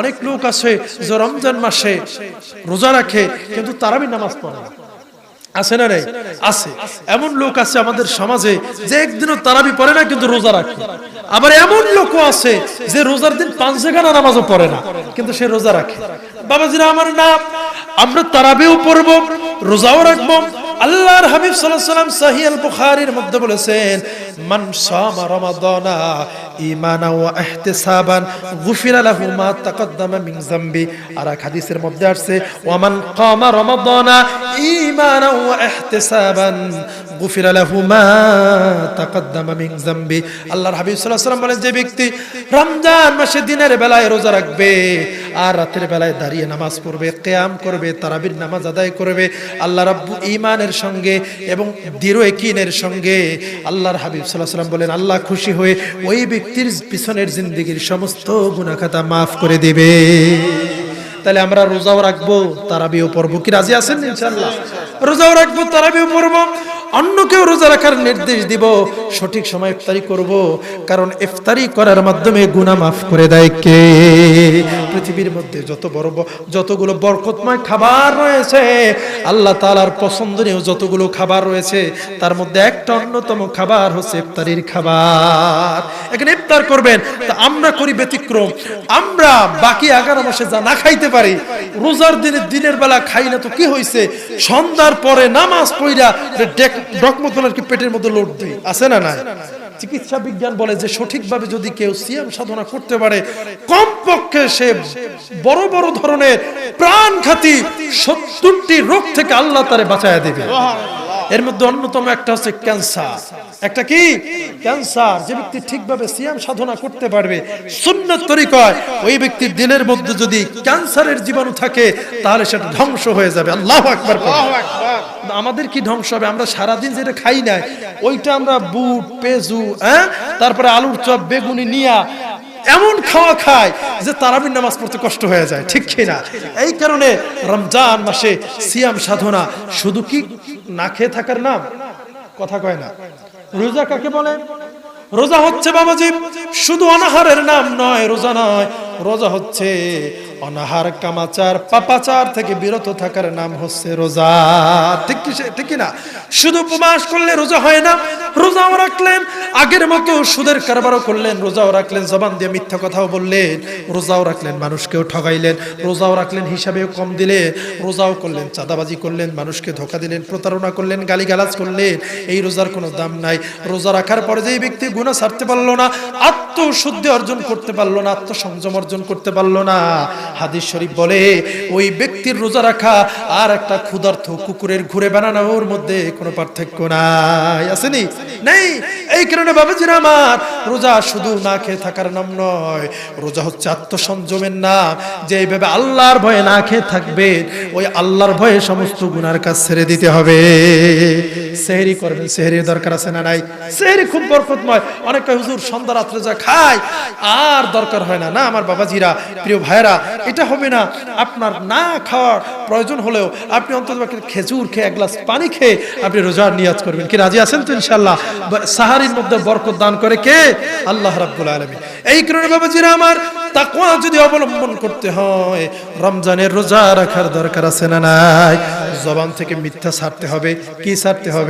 অনেক লোক আছে যে রমজান মাসে রোজা রাখে, কিন্তু তারাবি নামাজ পড়ে। আছে না রে আছে। এমন লোক আছে আমাদের সমাজে যে একদিনও তারাবি পড়ে না, কিন্তু রোজা রাখে। আবার এমন লোকও আছে যে রোজার দিন পাঁচ জায়গানা নামাজও পড়ে না, কিন্তু সে রোজা রাখে। বাবাজিরা, আমার নাম, আমরা তারাবিও পড়ব, রোজাও রাখব আল্লাহর হাবিব সাল্লাম সহিহ আল বুখারীর মধ্যে বলেছেন, মান সামা রমাদানা ঈমানা ওয়া ইহতিসাবান, গুফিরা লাহু মা তাকদ্দামা মিন যামবি। আর এক হাদিসের মধ্যে আসছে ওয়া মান কামা রমাদানা ঈমানা ওয়া ইহতিসাবান, গুফিরা লাহু মা তাকদ্দামা মিন যামবি। আল্লাহর হাবিব সাল্লাল্লাহু আলাইহি বলেন, যে ব্যক্তি রমজান মাসে দিনের বেলায় রোজা রাখবে আর রাতের বেলায় দাঁড়িয়ে নামাজ পড়বে, কিয়াম করবে, তারাবির নামাজ আদায় করবে। আল্লাহ রাব্বু ইমানের সঙ্গে এবং দৃঢ় একিনের সঙ্গে আল্লাহর হাবিব আলাইহি সাল্লাম বলেন, আল্লাহ খুশি হয়ে ওই ব্যক্তির পিছনের জিন্দগির সমস্ত গুনাহ খাতা মাফ করে দেবে। তাহলে আমরা রোজাও রাখব, তারাবিও পড়ব। কি রাজি আছেন ইনশাআল্লাহ? রোজাও রাখব, তারাবিও পড়ব। অন্য কেউ রোজা রাখার নির্দেশ দিব, সঠিক সময় ইফতারি করব, কারণ ইফতারি করার মাধ্যমে গুনাহ মাফ করে দেয় কে? পৃথিবীর মধ্যে যত বড় যতগুলো বরকতময় খাবার রয়েছে, আল্লাহ তাআলার পছন্দনীয় যতগুলো খাবার রয়েছে, তার মধ্যে একটা অন্যতম খাবার হচ্ছে ইফতারির খাবার। এখানে ইফতার করবেন, তা আমরা করি ব্যতিক্রম। আমরা বাকি এগারো মাসে যা না খাইতে পারি, রোজার দিনে দিনের বেলা খাই না তো কি হয়েছে সন্ধ্যার পরে নামাজ পড়া ডকমতলার কি পেটের মধ্যে লোড দেয় আছে না নাই? চিকিৎসা বিজ্ঞান বলে যে সঠিকভাবে যদি কেউ সিএম সাধনা করতে পারে, কমপক্ষে সে বড় বড় ধরনের প্রাণঘাতী সত্তরটি রোগ থেকে আল্লাহ তারে বাঁচায় দেবে। এর মধ্যে অন্যতম একটা হচ্ছে ক্যান্সার। একটা কি? ক্যান্সার। যে ব্যক্তি ঠিকভাবে সিয়াম সাধনা করতে পারবে সুন্নত তরিকায় ওই ব্যক্তির দিলের মধ্যে যদি ক্যান্সারের জীবাণু থাকে তাহলে সেটা ধ্বংস হয়ে যাবে। আল্লাহ আকবার আমাদের কি ধ্বংস হবে? আমরা সারাদিন যেটা খাই না ওইটা আমরা বুট পেজু হ্যাঁ? তারপরে আলুর চপ বেগুনি নিয়া এমন খাওয়া খায় যে তারাবির নামাজ পড়তে কষ্ট হয়ে যায়। ঠিক কিনা এই কারণে রমজান মাসে সিয়াম সাধনা শুধু কি না খেয়ে থাকার নাম? কথা কয় না। রোজা কাকে বলে? রোজা হচ্ছে বাবাজি, শুধু অনাহারের নাম নয়, রোজা নয়, রোজা হচ্ছে অনাহার কামাচার, পাপাচার থেকে বিরত থাকার নাম হচ্ছে রোজা। ঠিক কি ঠিক না? শুধু উপবাস করলে রোজা হয় না, রোজাও রাখলেন, আগের মতো সুদের কারবারও করলেন, রোজাও রাখলেন, জবান দিয়ে মিথ্যা কথাও বললেন, রোজাও রাখলেন, মানুষকেও ঠগাইলেন, রোজাও রাখলেন, হিসাবেও কম দিলেন, রোজাও করলেন, চাঁদাবাজি করলেন, মানুষকে ধোকা দিলেন, প্রতারণা করলেন, গালিগালাজ করলেন, এই রোজার কোনো দাম নাই। রোজা রাখার পরে যেই ব্যক্তি গুণা ছাড়তে পারল না, আত্মশুদ্ধি অর্জন করতে পারল না, আত্মসংযম অর্জন করতে পারল না হাদিস শরীফ বলে ওই ব্যক্তির রোজা রাখা আর একটা ক্ষুধার্থ কুকুরের ঘুরে বেড়ানোর মধ্যে কোনো পার্থক্য নাই। আসেনি। নেই? এই কারণে বাবাজিরা আমার, রোজা শুধু না খেয়ে থাকার নাম নয়, রোজা হচ্ছে আত্মসংযমের নাম। যে এইভাবে আল্লাহর ভয়ে না খেয়ে থাকবে ওই আল্লাহর ভয়ে সমস্ত গুনার কাজ ছেড়ে দিতে হবে। সেহরি করবেন, সেহরির দরকার আছে না নাই? সেহরি খুব বরকতময়। অনেকটা হুজুর, সন্ধ্যা, রাত্রে যা খায় আর দরকার হয় না। না, আমার বাবাজিরা, প্রিয় ভাইরা এটা হবে না। আপনার না খাওয়ার প্রয়োজন হলেও আপনি অন্তত খেজুর খেয়ে, এক গ্লাস পানি খেয়ে আপনি রোজার নিয়াজ করবেন। কি রাজি আছেন তো ইনশাল্লাহ বা- সাহারির মধ্যে বরকত দান করে কে? আল্লাহ রাব্বুল আলামিন। এই কারণে বাবাজিরা আমার, তাকওয়া যদি অবলম্বন করতে হয়, রমজানের রোজা রাখার দরকার আছে না নাই? জবান থেকে মিথ্যা ছাড়তে হবে, কি ছাড়তে হবে?